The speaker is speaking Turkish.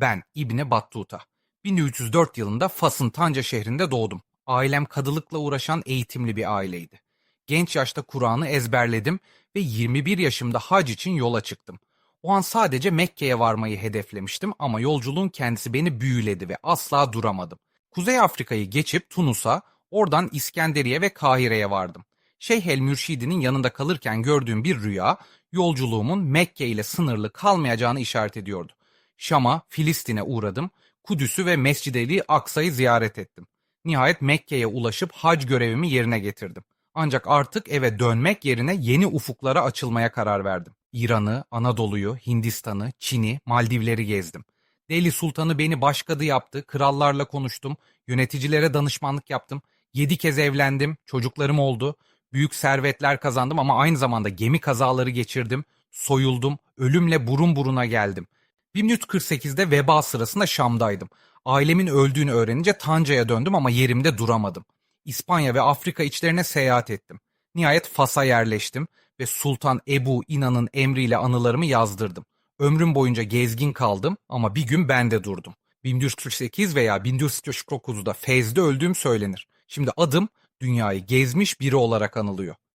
Ben İbni Battuta. 1304 yılında Fas'ın Tanca şehrinde doğdum. Ailem kadılıkla uğraşan eğitimli bir aileydi. Genç yaşta Kur'an'ı ezberledim ve 21 yaşımda hac için yola çıktım. O an sadece Mekke'ye varmayı hedeflemiştim ama yolculuğun kendisi beni büyüledi ve asla duramadım. Kuzey Afrika'yı geçip Tunus'a, oradan İskenderiye ve Kahire'ye vardım. Şeyh el Mürşidi'nin yanında kalırken gördüğüm bir rüya, yolculuğumun Mekke ile sınırlı kalmayacağını işaret ediyordu. Şam'a, Filistin'e uğradım, Kudüs'ü ve Mescid-i Aksa'yı ziyaret ettim. Nihayet Mekke'ye ulaşıp hac görevimi yerine getirdim. Ancak artık eve dönmek yerine yeni ufuklara açılmaya karar verdim. İran'ı, Anadolu'yu, Hindistan'ı, Çin'i, Maldivleri gezdim. Deli Sultan'ı beni başkadı yaptı, krallarla konuştum, yöneticilere danışmanlık yaptım. Yedi kez evlendim, çocuklarım oldu, büyük servetler kazandım ama aynı zamanda gemi kazaları geçirdim, soyuldum, ölümle burun buruna geldim. 1348'de veba sırasında Şam'daydım. Ailemin öldüğünü öğrenince Tanca'ya döndüm ama yerimde duramadım. İspanya ve Afrika içlerine seyahat ettim. Nihayet Fas'a yerleştim ve Sultan Ebu İnan'ın emriyle anılarımı yazdırdım. Ömrüm boyunca gezgin kaldım ama bir gün ben de durdum. 1448 veya 1449'da Fez'de öldüğüm söylenir. Şimdi adım dünyayı gezmiş biri olarak anılıyor.